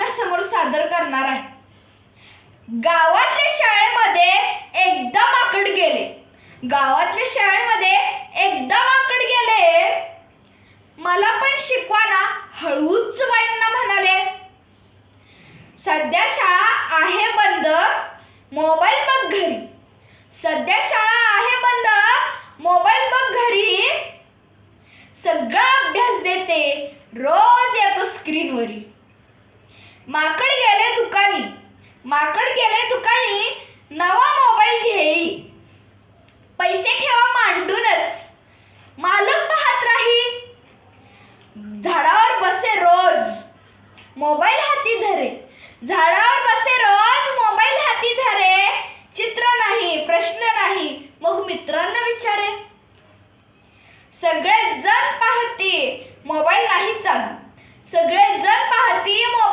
सादर करणार आहे. गावातल्या शाळेमध्ये एकदा माकड गेले. गावातल्या शाळेमध्ये एकदा माकड गेले. मला पण शिकवाना हळूच बाईंना म्हणाले. सध्या शाळा आहे बंद मोबाईल बघ घरी. सध्या शाळा आहे बंद मोबाईल बघ घरी. सगळा अभ्यास देते रोज येतो स्क्रीनवरी. माकड गेले दुकानी. माकड गेले दुकानी नवा मोबाईल घेई. पैसे ठेवा मांडूनच. मालक पाहत राही. झाडावर बसे रोज. मोबाईल हाती धरे. झाडावर बसे रोज मोबाईल हाती धरे. चित्र नाही प्रश्न नाही मग मित्रांना विचारे. सगळे जग पाहते मोबाईल नाही चालू. सगळे जग पाहते मोबाईल